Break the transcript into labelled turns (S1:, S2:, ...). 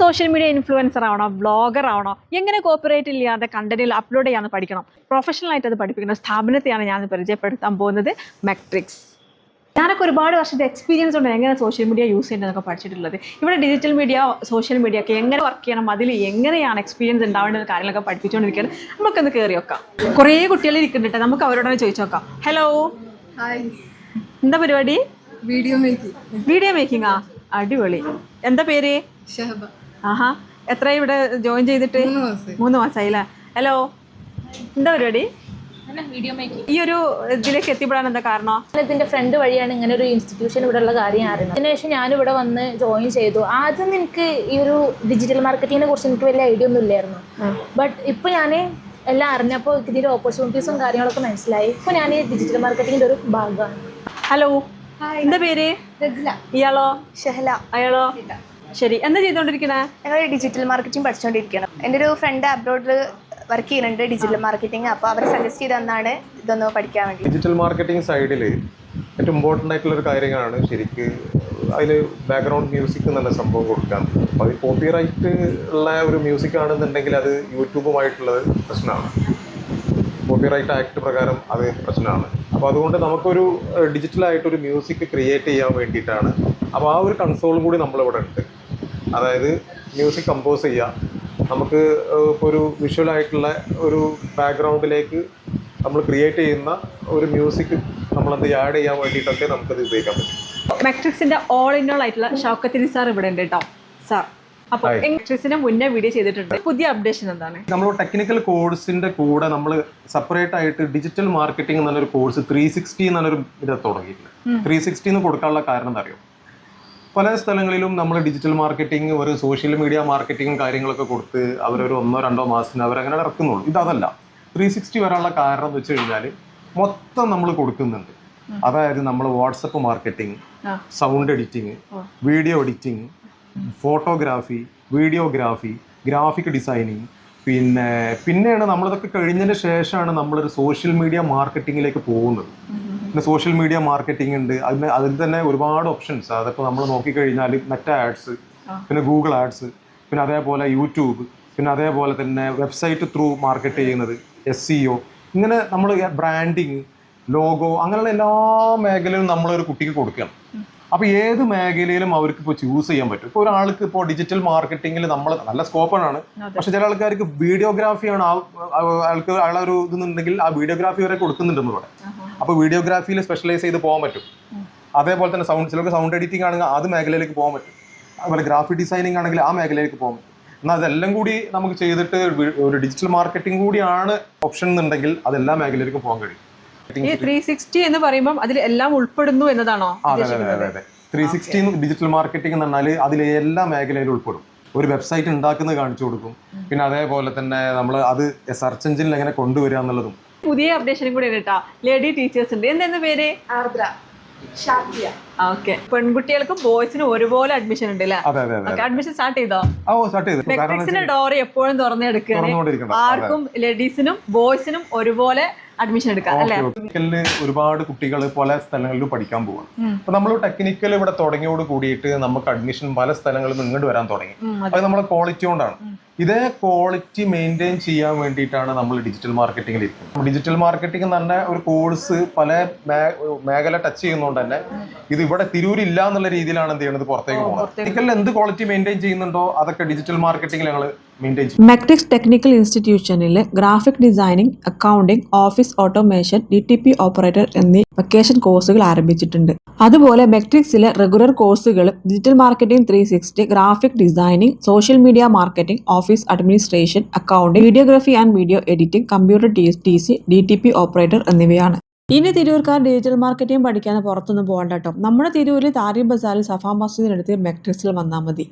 S1: Social media influencer ആവണോ blogger ആവണോ എങ്ങനെ കോപ്പറേറ്റ് ഇല്ലാതെ കണ്ടന്റിൽ അപ്ലോഡ് ചെയ്യാന്ന് പഠിക്കണം. പ്രൊഫഷണൽ ആയിട്ട് അത് പഠിപ്പിക്കുന്ന സ്ഥാപനത്തെയാണ് ഞാൻ പരിചയപ്പെടുത്താൻ പോകുന്നത് മെട്രിക്സ് ഞാനൊക്കെ ഒരുപാട് വർഷത്തെ എക്സ്പീരിയൻസ് ഉണ്ട് എങ്ങനെ സോഷ്യൽ മീഡിയ യൂസ് ചെയ്യേണ്ടതൊക്കെ പഠിച്ചിട്ടുള്ളത്. ഇവിടെ ഡിജിറ്റൽ മീഡിയ സോഷ്യൽ മീഡിയ ഒക്കെ എങ്ങനെ വർക്ക് ചെയ്യണം അതിൽ എങ്ങനെയാണ് എക്സ്പീരിയൻസ് ഉണ്ടാവേണ്ട കാര്യങ്ങളൊക്കെ പഠിപ്പിച്ചുകൊണ്ടിരിക്കുകയാണ്. നമുക്കൊന്ന് കയറി നോക്കാം. കുറേ കുട്ടികൾ ഇരിക്കുന്നുണ്ട് നമുക്ക് അവരോടൊന്ന് ചോദിച്ചു നോക്കാം. ഹലോ
S2: ഹായ്
S1: എന്താ പരിപാടി?
S2: വീഡിയോ മേക്കിംഗ്
S1: വീഡിയോ മേക്കിംഗാ അടിപൊളി. എന്താ പേര്?
S2: ഷഹബ.
S1: ആഹാ. എത്ര ഇവിടെ ജോയിൻ ചെയ്തിട്ട്?
S2: മൂന്ന് മാസമായി
S1: മാസമായില്ലേ ഹലോ. എന്താ പരിപാടി? ഈ ഒരു ഇതിലേക്ക് എത്തിപ്പെടാൻ എന്താ കാരണം?
S3: ഇതിന്റെ ഫ്രണ്ട് വഴിയാണ് ഇങ്ങനെ ഒരു ഇൻസ്റ്റിറ്റ്യൂഷൻ ഇവിടെ ഉള്ള കാര്യം അറിയുന്നത്. അതിനുശേഷം ഞാൻ ഇവിടെ വന്ന് ജോയിൻ ചെയ്തു. ആദ്യം എനിക്ക് ഈ ഒരു ഡിജിറ്റൽ മാർക്കറ്റിങ്ങിനെ കുറിച്ച് എനിക്ക് വലിയ ഐഡിയ ഒന്നും ഇല്ലായിരുന്നു. ബട്ട് ഇപ്പൊ ഞാൻ എല്ലാം അറിഞ്ഞപ്പോൾ ഇതിന്റെ ഓപ്പർച്യൂണിറ്റീസും കാര്യങ്ങളൊക്കെ മനസ്സിലായി. ഇപ്പൊ ഞാൻ ഈ ഡിജിറ്റൽ മാർക്കറ്റിങ്ങിന്റെ ഒരു ഭാഗമാണ്.
S1: ഹലോ എന്താ പേര്? ഇയാളോ?
S2: ഷഹല.
S1: അയാളോ? ശരി. എന്താ ചെയ്തോണ്ടിരിക്കണേ?
S2: ഞങ്ങൾ ഡിജിറ്റൽ മാർക്കറ്റിംഗ് പഠിച്ചോണ്ടിരിക്കണം എന്റെ ഒരു ഫ്രണ്ട് അബ്രോഡിൽ വർക്ക് ചെയ്യുന്നുണ്ട് ഡിജിറ്റൽ മാർക്കറ്റിംഗ് അപ്പോൾ അവർ സജസ്റ്റ് ചെയ്ത് തന്നാണ് ഇതൊന്ന് പഠിക്കാൻ വേണ്ടി.
S4: ഡിജിറ്റൽ മാർക്കറ്റിംഗ് സൈഡിൽ ഏറ്റവും ഇമ്പോർട്ടന്റ് ആയിട്ടുള്ള ഒരു കാര്യമാണ് ശരിക്ക് അതിൽ ബാക്ക്ഗ്രൗണ്ട് മ്യൂസിക് എന്നുള്ള സംഭവം കൊടുക്കാം അപ്പോൾ അത് കോപ്പി റൈറ്റ് ഉള്ള ഒരു മ്യൂസിക് ആണെന്നുണ്ടെങ്കിൽ അത് യൂട്യൂബുമായിട്ടുള്ളത് പ്രശ്നമാണ് കോപ്പിറൈറ്റ് ആക്ട് പ്രകാരം അത് പ്രശ്നമാണ് അപ്പോൾ അതുകൊണ്ട് നമുക്കൊരു ഡിജിറ്റലായിട്ടൊരു മ്യൂസിക് ക്രിയേറ്റ് ചെയ്യാൻ വേണ്ടിയിട്ടാണ്. അപ്പോൾ ആ ഒരു കൺസോളും കൂടി നമ്മളിവിടെ ഉണ്ട്. അതായത് മ്യൂസിക് കമ്പോസ് ചെയ്യുക നമുക്ക് ഇപ്പോൾ ഒരു വിഷ്വൽ ആയിട്ടുള്ള ഒരു ബാക്ക്ഗ്രൗണ്ടിലേക്ക് നമ്മൾ ക്രിയേറ്റ് ചെയ്യുന്ന ഒരു മ്യൂസിക് നമ്മളെന്ത് ആഡ് ചെയ്യാൻ വേണ്ടിയിട്ടൊക്കെ നമുക്കത് ഉപയോഗിക്കാൻ പറ്റും.
S1: മെട്രിക്സിന്റെ ഓൾ ഇൻ ഓൾ ആയിട്ടുള്ള ഷൗക്കത്തിന് സാർ ഇവിടെ ഉണ്ട് കേട്ടോ സാർ അപ്പോൾ. മെട്രിക്സിന് മുന്നേ വീഡിയോ ചെയ്തിട്ടുണ്ട്. പുതിയ അപ്ഡേഷൻ എന്താണ്?
S4: നമ്മൾ ടെക്നിക്കൽ കോഴ്സിന്റെ കൂടെ നമ്മൾ സെപ്പറേറ്റ് ആയിട്ട് ഡിജിറ്റൽ മാർക്കറ്റിംഗ് എന്നൊരു കോഴ്സ് ത്രീ സിക്സ്റ്റി എന്നൊരു ഇത് തുടങ്ങിയിട്ടുണ്ട്. ത്രീ സിക്സ്റ്റി എന്ന് കൊടുക്കാനുള്ള കാരണം എന്താ അറിയോ? പല സ്ഥലങ്ങളിലും നമ്മൾ ഡിജിറ്റൽ മാർക്കറ്റിംഗ് ഒരു സോഷ്യൽ മീഡിയ മാർക്കറ്റിംഗും കാര്യങ്ങളൊക്കെ കൊടുത്ത് അവരൊരു ഒന്നോ രണ്ടോ മാസത്തിന് അവരങ്ങനെ ഇറക്കുന്നുള്ളൂ. ഇതല്ല ത്രീ സിക്സ്റ്റി വരാനുള്ള കാരണം എന്ന് വെച്ച് കഴിഞ്ഞാൽ മൊത്തം നമ്മൾ കൊടുക്കുന്നുണ്ട്. അതായത് നമ്മൾ WhatsApp marketing sound editing video editing photography videography graphic designing പിന്നെ പിന്നെയാണ് നമ്മളിതൊക്കെ കഴിഞ്ഞതിന് ശേഷമാണ് നമ്മളൊരു സോഷ്യൽ മീഡിയ മാർക്കറ്റിങ്ങിലേക്ക് പോകുന്നത്. പിന്നെ സോഷ്യൽ മീഡിയ മാർക്കറ്റിംഗ് ഉണ്ട്. അതിന് അതിൽ തന്നെ ഒരുപാട് ഓപ്ഷൻസ് അതിപ്പോൾ നമ്മൾ നോക്കിക്കഴിഞ്ഞാൽ മെറ്റ ആഡ്സ് പിന്നെ ഗൂഗിൾ ആഡ്സ് പിന്നെ അതേപോലെ യൂട്യൂബ് പിന്നെ അതേപോലെ തന്നെ വെബ്സൈറ്റ് ത്രൂ മാർക്കറ്റ് ചെയ്യുന്നത് എസ് സി ഒ ഇങ്ങനെ നമ്മൾ ബ്രാൻഡിങ് ലോഗോ അങ്ങനെയുള്ള എല്ലാ മേഖലയിലും നമ്മളൊരു കുട്ടിക്ക് കൊടുക്കണം. അപ്പോൾ ഏത് മേഖലയിലും അവർക്ക് ഇപ്പോൾ ചൂസ് ചെയ്യാൻ പറ്റും. ഇപ്പോൾ ഒരാൾക്ക് ഇപ്പോൾ ഡിജിറ്റൽ മാർക്കറ്റിംഗിൽ നമ്മൾ നല്ല സ്കോപ്പാണ് പക്ഷെ ചില ആൾക്കാർക്ക് വീഡിയോഗ്രാഫിയാണ് ആൾക്ക് അയാളെ ഒരു ഇതെന്നുണ്ടെങ്കിൽ ആ വീഡിയോഗ്രാഫി വരെ കൊടുക്കുന്നുണ്ട് ഇവിടെ അപ്പോൾ വീഡിയോഗ്രാഫിയിൽ സ്പെഷ്യലൈസ് ചെയ്ത് പോകാൻ പറ്റും. അതേപോലെ തന്നെ സൗണ്ട് ചിലർക്ക് സൗണ്ട് എഡിറ്റിംഗ് ആണെങ്കിൽ അത് മേഖലയിലേക്ക് പോകാൻ പറ്റും. അതുപോലെ ഗ്രാഫിക് ഡിസൈനിങ് ആണെങ്കിൽ ആ മേഖലയിലേക്ക് പോകാൻ പറ്റും. എന്നാൽ അതെല്ലാം കൂടി നമുക്ക് ചെയ്തിട്ട് ഒരു ഡിജിറ്റൽ മാർക്കറ്റിംഗ് കൂടിയാണ് ഓപ്ഷൻ എന്നുണ്ടെങ്കിൽ അതെല്ലാ മേഖലയിലേക്കും പോകാൻ കഴിയും.
S1: ഈ ത്രീ സിക്സ്റ്റി എന്ന് പറയുമ്പോൾ അതിൽ എല്ലാം ഉൾപ്പെടുന്നു എന്നതാണോ
S4: അതെ അതെ അതെ അതെ ത്രീ സിക്സ്റ്റി ഡിജിറ്റൽ മാർക്കറ്റിംഗ് എന്ന് പറഞ്ഞാൽ അതിൽ എല്ലാ മേഖലയിലും ഉൾപ്പെടും. ഒരു വെബ്സൈറ്റ് ഉണ്ടാക്കുന്നത് കാണിച്ചു കൊടുക്കും. പിന്നെ അതേപോലെ തന്നെ നമ്മൾ അത് സെർച്ച് എഞ്ചിനിൽ എങ്ങനെ കൊണ്ടുവരിക എന്നുള്ളതും.
S1: പുതിയ അപ്ഡേഷനും കൂടി കേട്ടാ. ലേഡി ടീച്ചേഴ്സ് ഉണ്ട്. എന്തെന്ന് പേര്?
S2: ആർദ്ര.
S1: ഓക്കെ. പെൺകുട്ടികൾക്കും ബോയ്സിനും ഒരുപോലെ അഡ്മിഷൻ ഉണ്ട്
S4: അതെ അതെ അതെ
S1: അഡ്മിഷൻ സ്റ്റാർട്ട് ചെയ്തോ?
S4: ആ ഓ സ്റ്റാർട്ട് ചെയ്തു. കാരണം
S1: ഡോർ എപ്പോഴും തുറന്നെടുക്കുകയാണ് ആർക്കും ലേഡീസിനും ബോയ്സിനും ഒരുപോലെ അഡ്മിഷൻ എടുക്കാം അല്ലേ?
S4: ടെക്നിക്കലിൽ ഒരുപാട് കുട്ടികൾ പല സ്ഥലങ്ങളിലും പഠിക്കാൻ പോവാണ്. അപ്പൊ നമ്മൾ ടെക്നിക്കൽ ഇവിടെ തുടങ്ങിയോട് കൂടിയിട്ട് നമുക്ക് അഡ്മിഷൻ പല സ്ഥലങ്ങളിലും ഇങ്ങോട്ട് വരാൻ തുടങ്ങി. അത്. നമ്മളെ ക്വാളിറ്റി കൊണ്ടാണ്. ഇതേ ക്വാളിറ്റി മെയിന്റെയിൻ ചെയ്യാൻ വേണ്ടിയിട്ടാണ് നമ്മൾ ഡിജിറ്റൽ മാർക്കറ്റിംഗിൽ ഇരിക്കുന്നത്. ഡിജിറ്റൽ മാർക്കറ്റിംഗ് തന്നെ പറഞ്ഞ ഒരു കോഴ്സ് പല മേഖല ടച്ച് ചെയ്യുന്നതുകൊണ്ട് തന്നെ ഇത് ഇവിടെ തിരൂരില്ല എന്നുള്ള രീതിയിലാണ് എന്ത് ചെയ്യുന്നത് പുറത്തേക്ക് പോകുന്നത് ടെക്നിക്കലിൽ എന്ത് ക്വാളിറ്റി മെയിന്റെയിൻ ചെയ്യുന്നുണ്ടോ? അതൊക്കെ ഡിജിറ്റൽ മാർക്കറ്റിംഗിൽ ഞങ്ങൾ
S1: Metrix technical ഇൻസ്റ്റിറ്റ്യൂഷനിലെ graphic designing accounting office automation D T P operator എന്നീ വെക്കേഷൻ കോഴ്സുകൾ ആരംഭിച്ചിട്ടുണ്ട്. അതുപോലെ മെക്ട്രിക്സിലെ റെഗുലർ കോഴ്സുകൾ digital marketing three sixty graphic designing social media marketing office administration accounting videography and video editing computer T C D T P operator എന്നിവയാണ്. ഇനി തിരൂർക്കാർ digital marketing പഠിക്കാൻ പുറത്തൊന്നും പോകണ്ട കേട്ടോ നമ്മുടെ തിരൂരിൽ താരി ബസാറിൽ സഫാ മസ്ജിദിനടുത്ത് മെക്ട്രിക്സിൽ വന്നാൽ മതി.